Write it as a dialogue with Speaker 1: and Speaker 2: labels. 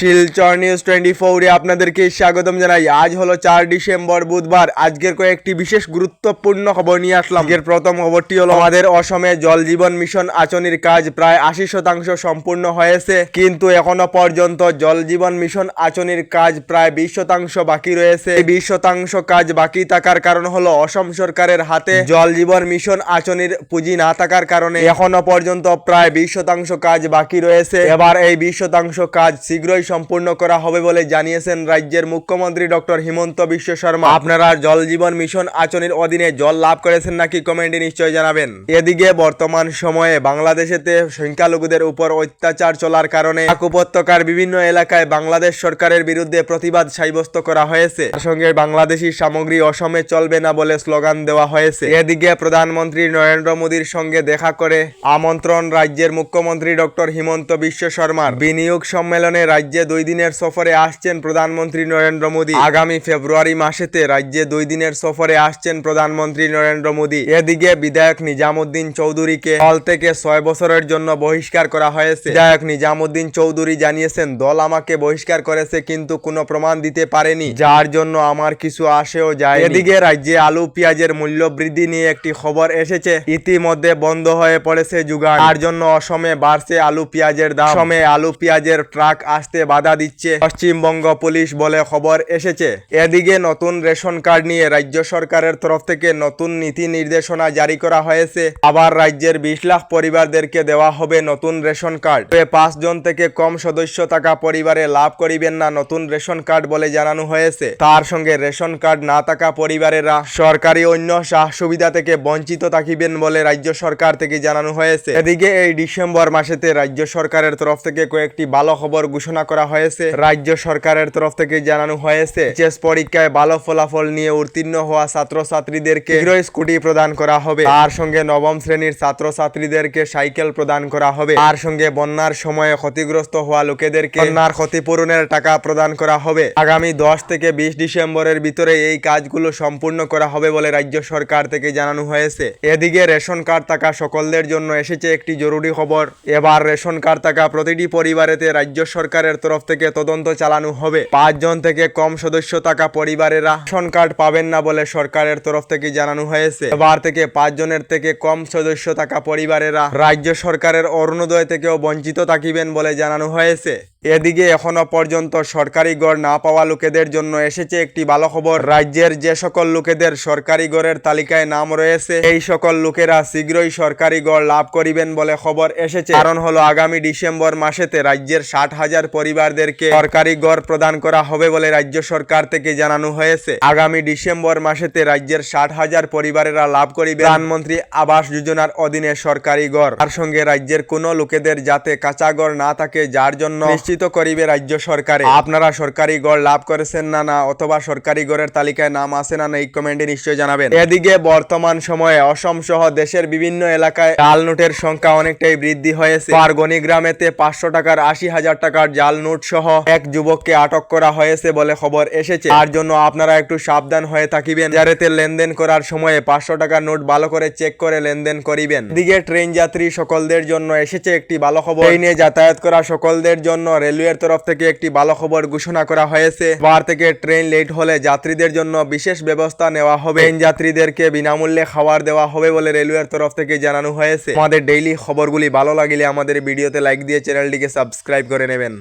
Speaker 1: Silchar news twenty ফোরে আপনাদেরকে স্বাগতম জানাই। আজ হলো চার ডিসেম্বর, বুধবার। আজকের কয়েকটি বিশেষ গুরুত্বপূর্ণ খবর নিয়ে আসলাম। আজকের প্রথম খবরটি হলো, আমাদের অসমে জল জীবন মিশন আচনির কাজ প্রায় আশি শতাংশ সম্পূর্ণ হয়েছে, কিন্তু এখনও পর্যন্ত জল জীবন মিশন আচনির কাজ প্রায় বিশ শতাংশ বাকি রয়েছে। এই বিশ শতাংশ কাজ বাকি থাকার কারণ হলো, অসম সরকারের হাতে জল জীবন মিশন আচনির পুঁজি না থাকার কারণে এখনও পর্যন্ত প্রায় বিশ শতাংশ কাজ বাকি রয়েছে। এবার এই বিশ শতাংশ কাজ শীঘ্রই সম্পূর্ণ করা হবে বলে জানিয়েছেন রাজ্যের মুখ্যমন্ত্রী ডক্টর হিমন্ত বিশ্ব শর্মা। আপনারা জল জীবন মিশন আচনির অধীনে জল লাভ করেছেন নাকি কমেন্টে নিশ্চয় জানাবেন। এদিকে বর্তমান সময়ে বাংলাদেশেতে সংখ্যালঘুদের উপর অত্যাচার চলার কারণে উপত্যকার বিভিন্ন এলাকায় বাংলাদেশ সরকারের বিরুদ্ধে প্রতিবাদ সাব্যস্ত করা হয়েছে। সঙ্গে বাংলাদেশি সামগ্রী অসমে চলবে না বলে স্লোগান দেওয়া হয়েছে। এদিকে প্রধানমন্ত্রী নরেন্দ্র মোদীর সঙ্গে দেখা করে আমন্ত্রণ রাজ্যের মুখ্যমন্ত্রী ডক্টর হিমন্ত বিশ্ব শর্মার। বিনিয়োগ সম্মেলনে রাজ্যে দুই দিনের সফরে আসছেন প্রধানমন্ত্রী নরেন্দ্র মোদী। আগামী ফেব্রুয়ারি মাসেতে রাজ্যে দুই দিনের সফরে আসছেন প্রধানমন্ত্রী নরেন্দ্র মোদী। এদিকে বিধায়ক নিজামুদ্দিন চৌধুরীকে দল থেকে ছয় বছরের জন্য বহিষ্কার করা হয়েছে। বিধায়ক নিজামুদ্দিন চৌধুরী জানিয়েছেন, দল আমাকে বহিষ্কার করেছে, কিন্তু কোনো প্রমাণ দিতে পারেনি। যার জন্য আমার কিছু আসেও যায় এদিকে রাজ্যে আলু পেঁয়াজের মূল্য বৃদ্ধি নিয়ে একটি খবর এসেছে। ইতিমধ্যে বন্ধ হয়ে পড়েছে যুগান তার জন্য অসমে বাড়ছে আলু পেঁয়াজের দাম। অসমে আলু পেঁয়াজের ট্রাক আসতে বাধা দিচ্ছে। পশ্চিমবঙ্গ পুলিশ বলে খবর এসেছে। এদিকে নতুন রেশন কার্ড নিয়ে রাজ্য সরকারের তরফ থেকে নতুন নীতি নির্দেশনা জারি করা হয়েছে। আবার রাজ্যের বিশ লাখ পরিবারদেরকে দেওয়া হবে নতুন রেশন কার্ড। তবে পাঁচ জন থেকে কম সদস্য থাকা পরিবারে লাভ করিবেন না নতুন রেশন কার্ড বলে জানানো হয়েছে। তার সঙ্গে রেশন কার্ড না থাকা পরিবারেরা সরকারি অন্য সাহ সুবিধা থেকে বঞ্চিত থাকিবেন বলে রাজ্য সরকার থেকে জানানো হয়েছে। এদিকে এই ডিসেম্বর মাসেতে রাজ্য সরকারের তরফ থেকে কয়েকটি ভালো খবর ঘোষণা করা হয়েছে। রাজ্য সরকারের তরফ থেকে জানানো হয়েছে চেস পরীক্ষায় ভালো ফলাফল নিয়ে উত্তীর্ণ হওয়া ছাত্রছাত্রীদেরকে হিরো স্কুটি প্রদান করা হবে। তার সঙ্গে নবম শ্রেণির ছাত্রছাত্রীদেরকে সাইকেল প্রদান করা হবে। তার সঙ্গে বন্যার সময়ে ক্ষতিগ্রস্ত হওয়া লোকেদেরকে বন্যার ক্ষতিপূরণের টাকা প্রদান করা হবে। আগামী দশ থেকে বিশ ডিসেম্বরের ভিতরে এই কাজগুলো সম্পূর্ণ করা হবে বলে রাজ্য সরকার থেকে জানানো হয়েছে। এদিকে রেশন কার্ড থাকা সকলদের জন্য এসেছে একটি জরুরি খবর। এবার রেশন কার্ড থাকা প্রতিটি পরিবারেতে রাজ্য সরকারের তরফ থেকে তদন্ত চালানো হবে। পাঁচজন থেকে কম সদস্য থাকা পরিবারের রেশন কার্ড পাবেন না বলে সরকারের তরফ থেকে জানানো হয়েছে। এবার থেকে পাঁচজনের থেকে কম সদস্য থাকা পরিবারেরা রাজ্য সরকারের অরুণোদয় থেকেও বঞ্চিত থাকিবেন বলে জানানো হয়েছে। এদিকে এখনও পর্যন্ত সরকারি গড় না পাওয়া লোকেদের জন্য এসেছে একটি ভালো খবর রাজ্যের যে সকল লোকেদের সরকারি গড়ের তালিকায় নাম রয়েছে, এই সকল লোকেরা শীঘ্রই সরকারি গড় লাভ করিবেন বলে খবর এসেছে। কারণ হলো আগামী ডিসেম্বর মাসেতে রাজ্যের ষাট হাজার পরিবারদেরকে সরকারি গড় প্রদান করা হবে বলে রাজ্য সরকার থেকে জানানো হয়েছে। আগামী ডিসেম্বর মাসেতে রাজ্যের ষাট হাজার পরিবারেরা লাভ করিবে। প্রধানমন্ত্রী আবাস যোজনার অধীনে সরকারি গড়। তার সঙ্গে রাজ্যের কোনো লোকেদের যাতে কাঁচা গড় না থাকে, যার জন্য নিশ্চিত করিবে রাজ্য সরকারে। আপনারা সরকারি গড় লাভ করেছেন না না, অথবা সরকারি গড়ের তালিকায় নাম আছে না না, এই কমেন্টে নিশ্চয় জানাবেন। এদিকে বর্তমান সময়ে অসম সহ দেশের বিভিন্ন এলাকায় জাল নোটের সংখ্যা অনেকটাই বৃদ্ধি হয়েছে। পারগনি গ্রামেতে পাঁচশো টাকার আশি হাজার টাকার জাল নোট সহ এক যুবককে আটক করা হয়েছে বলে খবর এসেছে। তার জন্য আপনারা একটু সাবধান হয়ে থাকিবেন। যারেতে লেনদেন করার সময়ে পাঁচশো টাকার নোট ভালো করে চেক করে লেনদেন করিবেন। এদিকে ট্রেন যাত্রী সকলদের জন্য এসেছে একটি ভালো খবর। ট্রেনে যাতায়াত করা সকলদের জন্য রেলওয়ের তরফ থেকে একটি ভালো খবর ঘোষণা করা হয়েছে। বার থেকে ট্রেন লেট হলে যাত্রীদের জন্য বিশেষ ব্যবস্থা নেওয়া হবে। ট্রেন যাত্রীদেরকে বিনামূল্যে খাবার দেওয়া হবে বলে রেলওয়ের তরফ থেকে জানানো হয়েছে। আমাদের ডেইলি খবরগুলি ভালো লাগলে আমাদের ভিডিওতে লাইক দিয়ে চ্যানেলটিকে সাবস্ক্রাইব করে নেবেন।